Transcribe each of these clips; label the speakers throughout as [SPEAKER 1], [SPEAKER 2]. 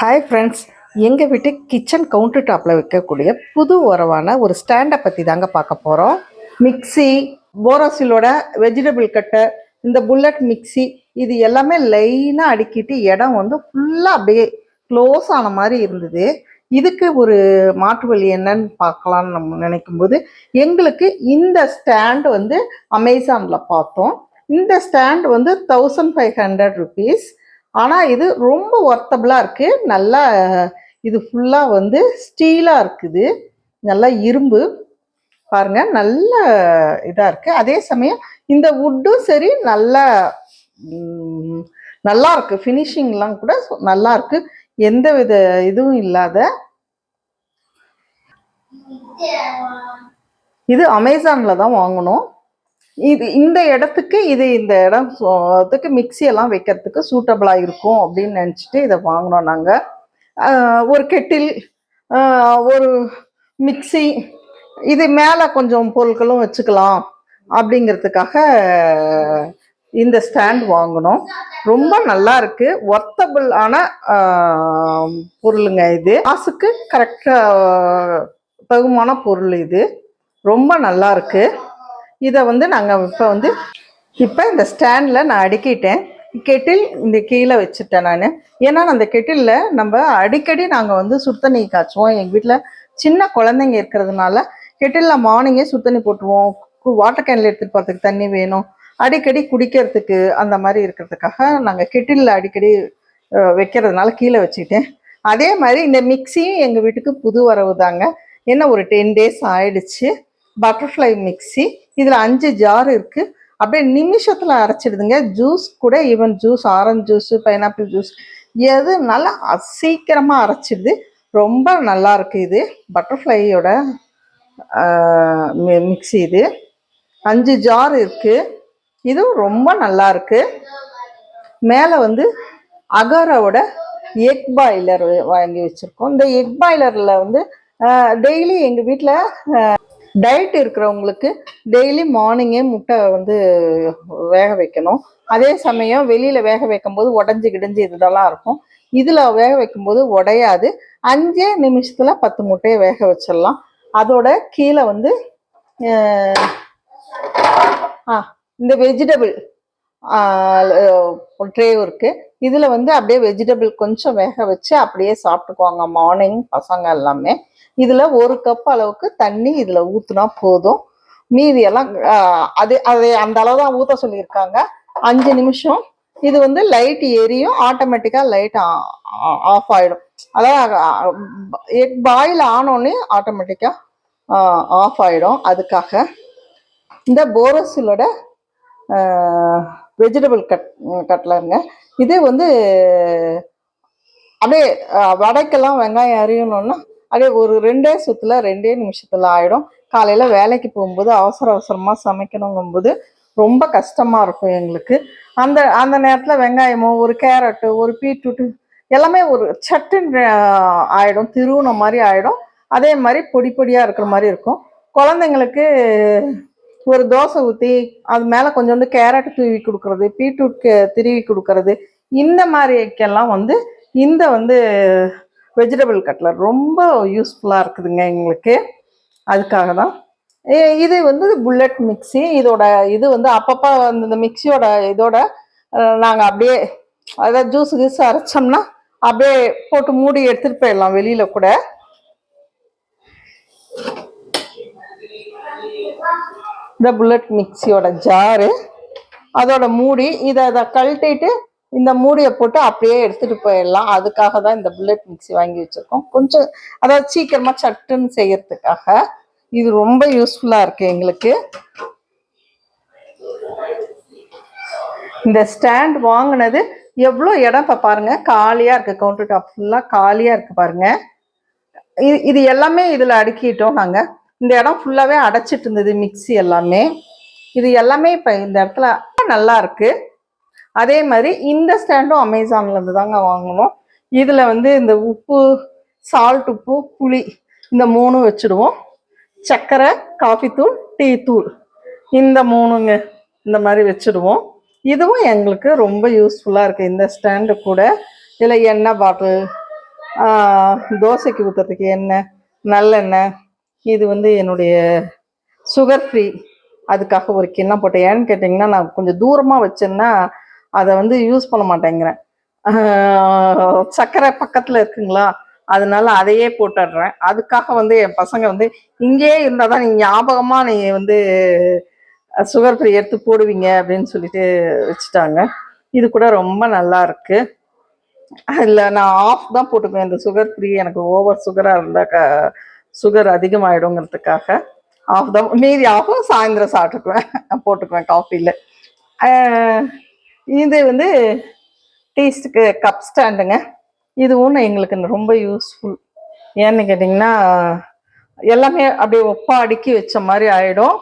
[SPEAKER 1] Hi friends எங்கள் வீட்டு kitchen counter டாப்பில் வைக்கக்கூடிய புது உறவான ஒரு ஸ்டாண்டை பற்றி தாங்க பார்க்க போகிறோம் மிக்ஸி போரோசிலோட வெஜிடபிள் கட்டர் இந்த புல்லட் மிக்ஸி இது எல்லாமே லைனாக அடுக்கிட்டு இடம் வந்து ஃபுல்லாக அப்படியே க்ளோஸ் ஆன மாதிரி இருந்தது. இதுக்கு ஒரு மாற்று வழி என்னன்னு பார்க்கலான்னு நம்ம நினைக்கும்போது எங்களுக்கு இந்த ஸ்டாண்ட் வந்து அமேசானில் பார்த்தோம். இந்த ஸ்டாண்ட் வந்து தௌசண்ட் ஃபைவ் ஹண்ட்ரட் ருபீஸ் ஆனால் இது ரொம்ப ஒர்த்தபுளாக இருக்குது நல்லா இது ஃபுல்லாக வந்து ஸ்டீலாக இருக்குது. நல்லா இரும்பு. பாருங்கள் நல்ல இதாக இருக்குது அதே சமயம் இந்த வுட்டும் சரி நல்லா நல்லா இருக்கு. ஃபினிஷிங்லாம் கூட நல்லா இருக்கு. எந்த வித இதுவும் இல்லாத. இது அமேசானில் தான் வாங்கணும். இது இந்த இடத்துக்கு இது இந்த இடம் சு- எல்லாம் வைக்கிறதுக்கு சூட்டபிளாக இருக்கும் அப்படின்னு நினச்சிட்டு இதை வாங்கினோம் நாங்கள் ஒரு கெட்டில் ஒரு மிக்ஸி இது மேலே கொஞ்சம் பொருட்களும் வச்சுக்கலாம் அப்படிங்கிறதுக்காக இந்த ஸ்டாண்ட் வாங்கினோம். ரொம்ப நல்லா இருக்கு. ஒர்த்தபிள் ஆன பொருளுங்க இது. காசுக்கு கரெக்டாக தகுமான பொருள் இது. ரொம்ப நல்லா இருக்குது இதை வந்து நாங்கள் இப்போ வந்து இப்போ இந்த ஸ்டாண்டில் நான் அடுக்கிட்டேன். கெட்டில் இந்த கீழே வச்சுட்டேன் நான். ஏன்னா அந்த கெட்டிலில் நம்ம அடிக்கடி நாங்கள் வந்து சுடுதண்ணி காய்ச்சுவோம். எங்கள் வீட்டில் சின்ன குழந்தைங்க இருக்கிறதுனால கெட்டிலில் மார்னிங்கே சுடுதண்ணி போட்டுருவோம். வாட்டர் கேனில் எடுத்துகிட்டு போகிறதுக்கு தண்ணி வேணும். அடிக்கடி குடிக்கிறதுக்கு அந்த மாதிரி இருக்கிறதுக்காக நாங்கள் கெட்டிலில் அடிக்கடி வைக்கிறதுனால கீழே வச்சுக்கிட்டேன். அதே மாதிரி இந்த மிக்ஸியும் எங்கள் வீட்டுக்கு புது வரவு தாங்க. என்ன ஒரு டென் டேஸ் ஆயிடுச்சு. பட்டர்ஃப்ளை மிக்ஸி இதில் அஞ்சு ஜார் இருக்குது அப்படியே நிமிஷத்தில் அரைச்சிடுதுங்க. ஜூஸ் கூட even juice orange juice pineapple juice எது நல்லா சீக்கிரமாக அரைச்சிடுது. ரொம்ப நல்லா இருக்குது இது. பட்டர்ஃப்ளையோட மிக்ஸி இது. அஞ்சு ஜார் இருக்குது இதுவும் ரொம்ப நல்லா மேலே வந்து அகாராவோட எக் பாய்லர் வாங்கி வச்சுருக்கோம். இந்த எக் பாய்லரில் வந்து டெய்லி எங்கள் வீட்டில் டயட் இருக்கிறவங்களுக்கு டெய்லி மார்னிங்கே முட்டை வந்து வேக வைக்கணும். அதே சமயம் வெளியில் வேக வைக்கும்போது உடஞ்சி கிடஞ்சி இதெல்லாம் இருக்கும். இதில் வேக வைக்கும்போது உடையாது. அஞ்சே நிமிஷத்தில் பத்து முட்டையை வேக வச்சிடலாம். அதோட கீழே வந்து ஆ இந்த வெஜிடபிள் ட்ரே இருக்கு. இதில் வந்து அப்படியே வெஜிடபிள் கொஞ்சம் வேக வச்சு அப்படியே சாப்பிட்டுக்குவாங்க. மார்னிங் பசங்க எல்லாமே. இதில் ஒரு கப் அளவுக்கு தண்ணி இதில் ஊற்றுனா போதும். மீதி எல்லாம் அது அது அந்த அளவு தான் ஊற்ற சொல்லியிருக்காங்க. அஞ்சு நிமிஷம். இது வந்து லைட் எரியும். ஆட்டோமேட்டிக்காக லைட் ஆஃப் ஆகிடும் அதாவது எக் பாயில் ஆனோடனே ஆட்டோமேட்டிக்காக ஆஃப் ஆகிடும் அதுக்காக இந்த போரோசிலோட வெஜிடபிள் கட் கட்லருங்க இதே வந்து அப்படியே வடைக்கெல்லாம் வெங்காயம் அறியணும்னா அப்படியே ஒரு ரெண்டே சுத்துல ரெண்டே நிமிஷத்துல ஆயிடும். காலையில வேலைக்கு போகும்போது அவசர அவசரமா சமைக்கணுங்கும்போது ரொம்ப கஷ்டமா இருக்கும் எங்களுக்கு. அந்த அந்த நேரத்துல வெங்காயமோ ஒரு கேரட்டு ஒரு பீட்ரூட்டு எல்லாமே ஒரு சட்டுன்னு ஆகிடும் ஆயிடும். திருவுன மாதிரி ஆயிடும். அதே மாதிரி பொடி பொடியா இருக்கிற மாதிரி இருக்கும். குழந்தைங்களுக்கு ஒரு தோசை ஊற்றி அது மேலே கொஞ்சோண்டு கேரட் தூவி கொடுக்கறது பீட்ரூட் திருவி கொடுக்கறது இந்த மாதிரிக்கெல்லாம் வந்து இந்த வந்து வெஜிடபிள் கட்லர் ரொம்ப யூஸ்ஃபுல்லாக இருக்குதுங்க எங்களுக்கு. அதுக்காக தான் இது வந்து புல்லட் மிக்ஸி இதோட இது வந்து அப்பப்போ வந்து இந்த மிக்ஸியோட இதோட நாங்கள் அப்படியே அதாவது ஜூஸ் கீஸ் அரைச்சோம்னா அப்படியே போட்டு மூடி எடுத்துகிட்டு போயிடலாம் வெளியில் கூட. இந்த புல்லட் மிக்சியோட ஜாரு அதோட மூடி இதை அதை கழட்டிட்டு இந்த மூடியை போட்டு அப்படியே எடுத்துட்டு போயிடலாம். அதுக்காக தான் இந்த புல்லட் மிக்ஸி வாங்கி வச்சிருக்கோம். கொஞ்சம் அதாவது சீக்கிரமா சட்டுன்னு செய்யறதுக்காக. இது ரொம்ப யூஸ்ஃபுல்லா இருக்கு எங்களுக்கு. இந்த ஸ்டாண்ட் வாங்கினது எவ்வளோ இடம் இப்போ பாருங்க. காலியாக இருக்குது கவுண்டர் டாப் ஃபுல்லாக காலியாக இருக்குது பாருங்க. இது இது எல்லாமே இதில் அடுக்கிட்டோம் நாங்கள் இந்த இடம் ஃபுல்லாகவே அடைச்சிட்டு இருந்தது மிக்ஸி எல்லாமே. இது எல்லாமே இப்போ இந்த இடத்துல நல்லா இருக்கு. அதே மாதிரி இந்த ஸ்டாண்டும் அமேசான்ல இருந்து தாங்க வாங்கணும். இதில் வந்து இந்த உப்பு சால்ட் உப்பு புளி இந்த மூணும் வச்சுடுவோம். சர்க்கரை காஃபி தூள் டீ தூள். இந்த மூணுங்க இந்த மாதிரி வச்சுடுவோம். இதுவும் எங்களுக்கு ரொம்ப யூஸ்ஃபுல்லாக இருக்குது இந்த ஸ்டாண்டு கூட. இதில் எண்ணெய் பாட்டில் தோசைக்கு ஊற்றுறதுக்கு எண்ணெய் நல்லெண்ணெய் இது வந்து என்னுடைய சுகர் ஃப்ரீ அதுக்காக ஒரு கிண்ணம் போட்டேன். ஏன்னு கேட்டிங்கன்னா நான் கொஞ்சம் தூரமாக வச்சேன்னா அதை வந்து யூஸ் பண்ண மாட்டேங்கிறேன். சர்க்கரை பக்கத்தில் இருக்குங்களா? அதனால அதையே போட்டுடுறேன். அதுக்காக வந்து என் பசங்க வந்து இங்கேயே இருந்தால் தான் நீ ஞாபகமாக நீ வந்து சுகர் ஃப்ரீ எடுத்து போடுவீங்க அப்படின்னு சொல்லிட்டு வச்சுட்டாங்க. இது கூட ரொம்ப நல்லா இருக்கு. அதில் நான் ஆஃப் தான் போட்டுக்குவேன். இந்த சுகர் ஃப்ரீ எனக்கு ஓவர் சுகராக இருந்தால் க சுகர் அதிகமாகிடுங்கிறதுக்காக ஆஃப் தான் மீதி ஆஃபும் சாயந்தரம் சாப்பிட்டுக்குவேன் போட்டுக்குவேன் காஃபியில் இது வந்து டீஸ்ட்டுக்கு கப் ஸ்டாண்டுங்க இதுவும் எங்களுக்கு ரொம்ப யூஸ்ஃபுல் ஏன்னு கேட்டிங்கன்னா எல்லாமே அப்படியே ஒப்பா அடுக்கி வச்ச மாதிரி ஆயிடும்.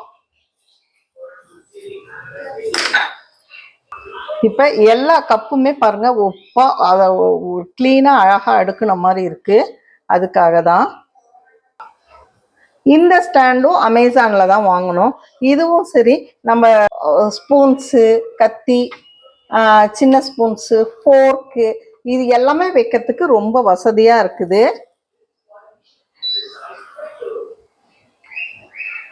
[SPEAKER 1] இப்போ எல்லா கப்புமே பாருங்கள் ஒப்பா அதை க்ளீனாக அழகாக அடுக்குன மாதிரி இருக்குது அதுக்காக தான் இந்த ஸ்டாண்டும் அமேசானில் தான் வாங்கினோம் இதுவும் சரி நம்ம ஸ்பூன்ஸு கத்தி சின்ன ஸ்பூன்ஸு ஃபோர்க்கு இது எல்லாமே வைக்கிறதுக்கு ரொம்ப வசதியாக இருக்குது.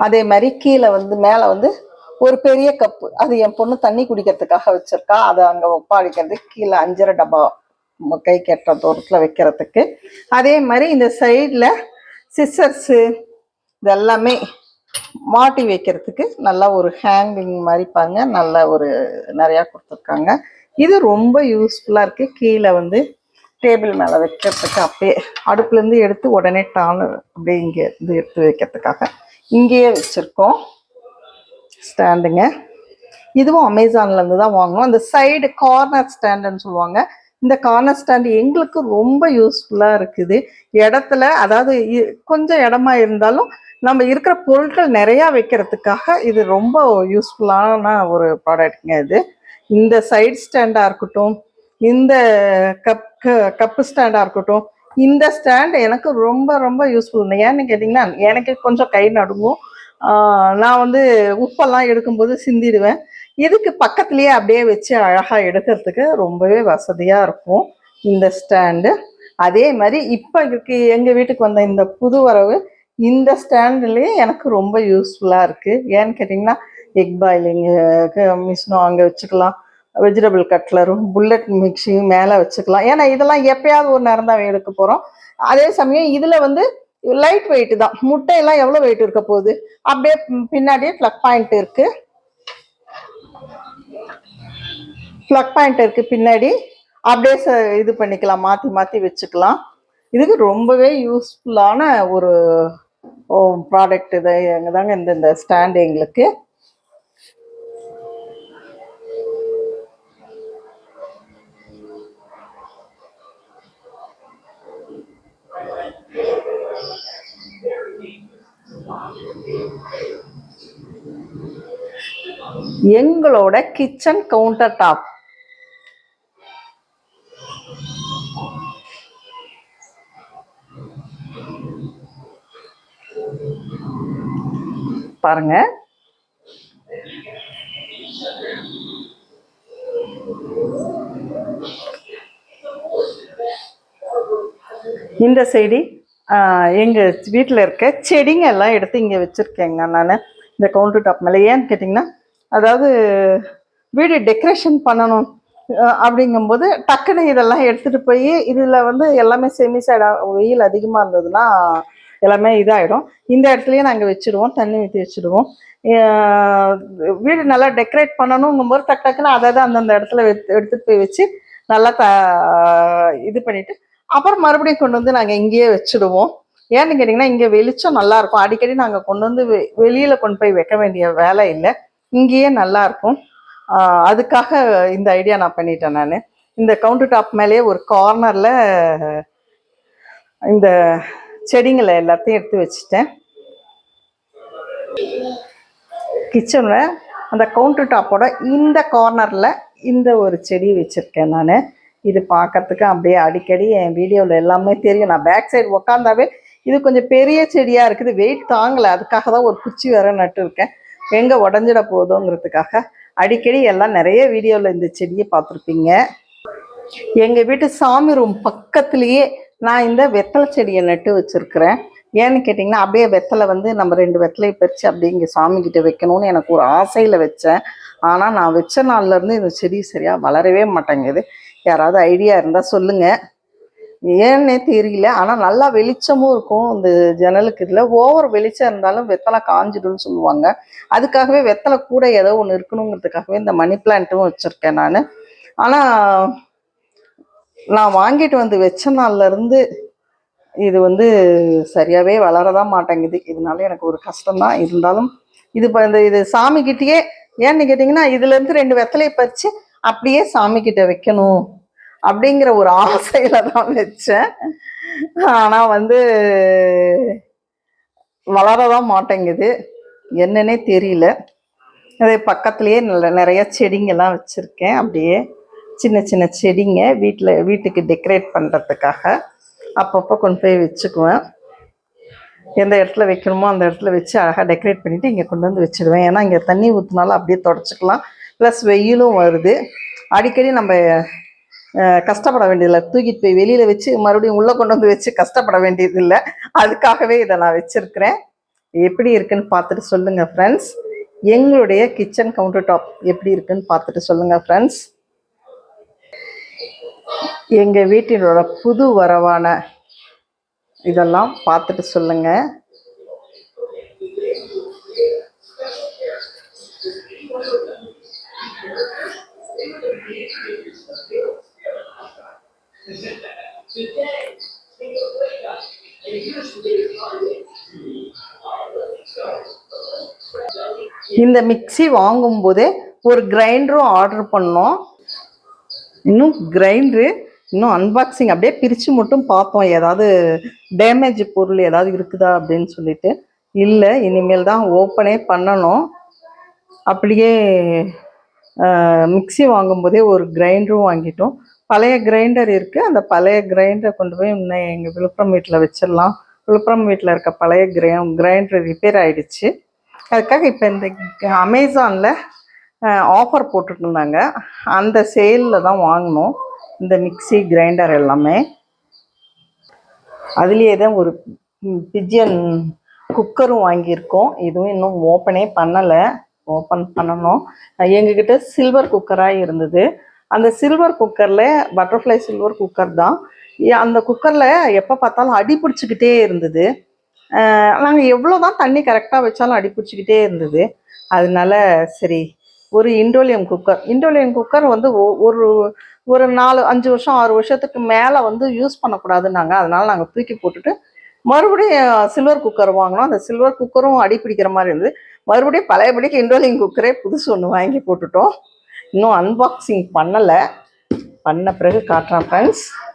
[SPEAKER 1] அதே மாதிரி கீழே வந்து மேலே வந்து ஒரு பெரிய கப்பு. அது என் பொண்ணு தண்ணி குடிக்கிறதுக்காக வச்சிருக்கா. அதை அங்கே ஒப்பாடிக்கிறது கீழே அஞ்சரை டப்பா கை கட்டுற தூரத்தில் வைக்கிறதுக்கு. அதே மாதிரி இந்த சைடில் சிசர்ஸு இதெல்லாமே மாட்டி வைக்கிறதுக்கு நல்லா ஒரு ஹேங்கிங் மாதிரி பாருங்க. நல்ல ஒரு நிறையா கொடுத்துருக்காங்க. இது ரொம்ப யூஸ்ஃபுல்லாக இருக்குது கீழே வந்து டேபிள் மேலே வைக்கிறதுக்கு அப்படியே அடுப்புலேருந்து எடுத்து உடனே டானு அப்படியே இங்கே இருந்து எடுத்து வைக்கிறதுக்காக இங்கேயே வச்சுருக்கோம். ஸ்டாண்டுங்க இதுவும் அமேசான்லேருந்து தான் வாங்கினோம் அந்த சைடு கார்னர் ஸ்டாண்டுன்னு சொல்லுவாங்க. இந்த கார்னர் ஸ்டாண்டு எங்களுக்கு ரொம்ப யூஸ்ஃபுல்லாக இருக்குது. இடத்துல அதாவது இ- கொஞ்சம் இடமா இருந்தாலும் நம்ம இருக்கிற பொருட்கள் நிறையா வைக்கிறதுக்காக இது ரொம்ப யூஸ்ஃபுல்லான ஒரு ப்ராடக்ட்ங்க இது. இந்த சைடு ஸ்டாண்டாக இருக்கட்டும் இந்த கப் கப்பு ஸ்டாண்டாக இருக்கட்டும் இந்த ஸ்டாண்ட் எனக்கு ரொம்ப ரொம்ப யூஸ்ஃபுல் ஏன்னு கேட்டிங்கன்னா எனக்கு கொஞ்சம் கை நடுங்கும். நான் வந்து உப்பெல்லாம் எடுக்கும்போது சிந்திடுவேன். இதுக்கு பக்கத்துலேயே அப்படியே வச்சு அழகாக எடுக்கிறதுக்கு ரொம்பவே வசதியாக இருக்கும் இந்த ஸ்டாண்டு அதே மாதிரி இப்போ இருக்கு எங்கள் வீட்டுக்கு வந்த இந்த புது வரவு இந்த ஸ்டாண்ட்லேயே எனக்கு ரொம்ப யூஸ்ஃபுல்லாக இருக்குது ஏன்னு கேட்டிங்கன்னா எக் பாயிலிங்கு மிஷினும் அங்கே வச்சுக்கலாம். வெஜிடபிள் கட்லரும் புல்லட் மிக்சியும் மேலே வச்சுக்கலாம். ஏன்னா இதெல்லாம் எப்பயாவது ஒரு நேரம் தான் எடுக்க போகிறோம் அதே சமயம் இதில் வந்து லைட் வெயிட் தான். முட்டையெல்லாம் எவ்வளோ வெயிட் இருக்க போகுது? அப்படியே பின்னாடியே ப்ளக் பாயிண்ட் இருக்குது ஃப்ளக் பாயிண்ட் இருக்குது பின்னாடி. அப்படியே ச- இது பண்ணிக்கலாம். மாற்றி மாற்றி வச்சுக்கலாம். இதுக்கு ரொம்பவே யூஸ்ஃபுல்லான ஒரு ப்ராடக்ட் இது எங்கே தாங்க இந்த இந்த ஸ்டாண்டு எங்களுக்கு. எங்களோட கிச்சன் கவுண்டர் டாப் பாருங்க. இந்த செடி எங்கள் வீட்டில் இருக்க செடிங்க எல்லாம் எடுத்து இங்கே வச்சுருக்கேங்க நான். இந்த கவுண்டர் டாப் மேலே. ஏன்னு கேட்டிங்கன்னா அதாவது வீடு டெக்கரேஷன் பண்ணணும் அப்படிங்கும்போது டக்குன்னு இதெல்லாம் எடுத்துகிட்டு போய் இதில் வந்து எல்லாமே செமி சைடாக வெயில் அதிகமாக இருந்ததுன்னா எல்லாமே இதாகிடும் இந்த இடத்துலையே நாங்கள் வச்சுடுவோம் தண்ணி ஊற்றி வச்சுடுவோம் வீடு நல்லா டெக்கரேட் பண்ணணுங்கும்போது டக்கு டக்குன்னு அதை தான் அந்தந்த இடத்துல எடுத்து எடுத்துகிட்டு போய் வச்சு நல்லா த இது பண்ணிவிட்டு அப்புறம் மறுபடியும் கொண்டு வந்து நாங்கள் இங்கேயே வச்சுடுவோம். ஏன்னு கேட்டிங்கன்னா இங்கே வெளிச்சம் நல்லாயிருக்கும் அடிக்கடி நாங்கள் கொண்டு வந்து வெ வெளியில் கொண்டு போய் வைக்க வேண்டிய வேலை இல்லை. இங்கேயே நல்லா இருக்கும். அதுக்காக இந்த ஐடியா நான் பண்ணிட்டேன் நான். இந்த கவுண்டர் டாப் மேலேயே ஒரு கார்னரில் இந்த செடிங்களை எல்லாத்தையும் எடுத்து வச்சுட்டேன். கிச்சனில் அந்த கவுண்டர் டாப்போட இந்த கார்னரில் இந்த ஒரு செடி வச்சுருக்கேன் நான். இது பார்க்கறதுக்கு அப்படியே அடிக்கடி என் வீடியோவில் எல்லாமே தெரியும். நான் பேக் சைடு உக்காந்தாவே இது கொஞ்சம் பெரிய செடியாக இருக்குது. வெயிட் தாங்கலை. அதுக்காக தான் ஒரு குச்சி வேற நட்டுருக்கேன். எங்கே உடஞ்சிட போதுங்கிறதுக்காக அடிக்கடி எல்லாம் நிறைய வீடியோவில் இந்த செடியை பார்த்துருப்பீங்க. எங்கள் வீட்டு சாமி ரூம் பக்கத்துலேயே நான் இந்த வெத்தலை செடியை நட்டு வச்சுருக்கிறேன். ஏன்னு கேட்டிங்கன்னா அப்படியே வெத்தலை வந்து நம்ம ரெண்டு வெத்தலையை பறித்து அப்படியே இங்கே சாமிக்கிட்ட வைக்கணும்னு எனக்கு ஒரு ஆசையில் வச்சேன். ஆனால் நான் வச்ச நாள்லேருந்து இந்த செடி சரியாக வளரவே மாட்டேங்குது. யாராவது ஐடியா இருந்தால் சொல்லுங்கள் ஏன்னே தெரியல. ஆனால் நல்லா வெளிச்சமும் இருக்கும். இந்த ஜன்னலுக்கு இதில் ஓவர் வெளிச்சம் இருந்தாலும் வெத்தலை காஞ்சிடும்னு சொல்லுவாங்க. அதுக்காகவே வெத்தலை கூட ஏதோ ஒன்று இருக்கணுங்கிறதுக்காகவே இந்த மணி பிளான்ட்டும் வச்சுருக்கேன் நான். ஆனால் நான் வாங்கிட்டு வந்து வச்ச நாள்லேருந்து இது வந்து சரியாகவே வளரதான் மாட்டேங்குது. இதனால எனக்கு ஒரு கஷ்டம்தான். இருந்தாலும் இது இப்போ இந்த இது சாமிக்கிட்டேயே ஏன்னு கேட்டிங்கன்னா இதுலேருந்து ரெண்டு வெத்தலையை பறித்து அப்படியே சாமிக்கிட்ட வைக்கணும் அப்படிங்கிற ஒரு ஆசையில தான் வச்சேன். ஆனால் வந்து வளரதான் மாட்டேங்குது. என்னன்னே தெரியல. அதே பக்கத்துலேயே நல்ல நிறைய செடிங்கெல்லாம் வச்சுருக்கேன். அப்படியே சின்ன சின்ன செடிங்க வீட்டில் வீட்டுக்கு டெக்கரேட் பண்ணுறதுக்காக அப்பப்போ கொண்டு போய் வச்சுக்குவேன். எந்த இடத்துல வைக்கணுமோ அந்த இடத்துல வச்சு அழகாக டெக்கரேட் பண்ணிவிட்டு இங்கே கொண்டு வந்து வச்சிடுவேன். ஏன்னா இங்கே தண்ணி ஊற்றினாலும் அப்படியே தொடச்சிக்கலாம். ப்ளஸ் வெயிலும் வருது. அடிக்கடி நம்ம கஷ்டப்பட வேண்டியதில்லை. தூக்கிட்டு போய் வெளியில் வச்சு மறுபடியும் உள்ளே கொண்டு வந்து வச்சு கஷ்டப்பட வேண்டியதில்லை. அதுக்காகவே இதை நான் வச்சுருக்கிறேன். எப்படி இருக்குன்னு பார்த்துட்டு சொல்லுங்கள் ஃப்ரெண்ட்ஸ் எங்களுடைய கிச்சன் கவுண்டர் டாப் எப்படி இருக்குன்னு பார்த்துட்டு சொல்லுங்கள் ஃப்ரெண்ட்ஸ் எங்கள் வீட்டினோட புது வரவான இதெல்லாம் பார்த்துட்டு சொல்லுங்க. இந்த மிக்ஸி வாங்கும்போதே ஒரு கிரைண்டரும் ஆர்டர் பண்ணோம். இன்னும் கிரைண்டரு இன்னும் அன்பாக்சிங் அப்படியே பிரித்து மட்டும் பார்த்தோம் ஏதாவது டேமேஜ் பொருள் ஏதாவது இருக்குதா அப்படின்னு சொல்லிட்டு. இல்லை இனிமேல் தான் ஓப்பனே பண்ணணும். அப்படியே மிக்ஸி வாங்கும்போதே ஒரு கிரைண்டரும் வாங்கிட்டோம். பழைய கிரைண்டர் இருக்குது அந்த பழைய கிரைண்டரை கொண்டு போய் இன்னும் எங்கள் விழுப்புரம் வீட்டில் வச்சிடலாம். விழுப்புரம் வீட்டில் இருக்க பழைய கிரை கிரைண்டர் ரிப்பேர் ஆகிடுச்சு அதுக்காக இப்போ இந்த அமேசானில் ஆஃபர் போட்டுட்டுருந்தாங்க அந்த சேலில் தான் வாங்கினோம். இந்த மிக்ஸி கிரைண்டர் எல்லாமே. அதுலேயே தான் ஒரு பிஜியன் குக்கரும் வாங்கியிருக்கோம். இதுவும் இன்னும் ஓப்பனே பண்ணலை. ஓப்பன் பண்ணணும். எங்ககிட்ட சில்வர் குக்கராக இருந்தது. அந்த சில்வர் குக்கரில் பட்டர்ஃப்ளை சில்வர் குக்கர் தான். அந்த குக்கரில் எப்போ பார்த்தாலும் அடி பிடிச்சிக்கிட்டே இருந்தது. நாங்கள் எவ்வளோ தான் தண்ணி கரெக்டாக வச்சாலும் அடி பிடிச்சிக்கிட்டே இருந்தது. அதனால சரி ஒரு இண்டோலியம் குக்கர் இண்டோலியம் குக்கர் வந்து ஒ- ஒரு ஒரு நாலு அஞ்சு வருஷம் ஆறு வருஷத்துக்கு மேலே வந்து யூஸ் பண்ணக்கூடாதுன்னாங்க. அதனால் நாங்கள் தூக்கி போட்டுட்டு மறுபடியும் சில்வர் குக்கர் வாங்கினோம். அந்த சில்வர் குக்கரும் அடி பிடிக்கிற மாதிரி இருந்தது. மறுபடியும் பழையபடிக்கு இண்டோலியம் குக்கரே புதுசு ஒன்று வாங்கி போட்டுட்டோம். இன்னும் அன்பாக்சிங் பண்ணலை. பண்ண பிறகு காட்டுறேன் ஃப்ரெண்ட்ஸ்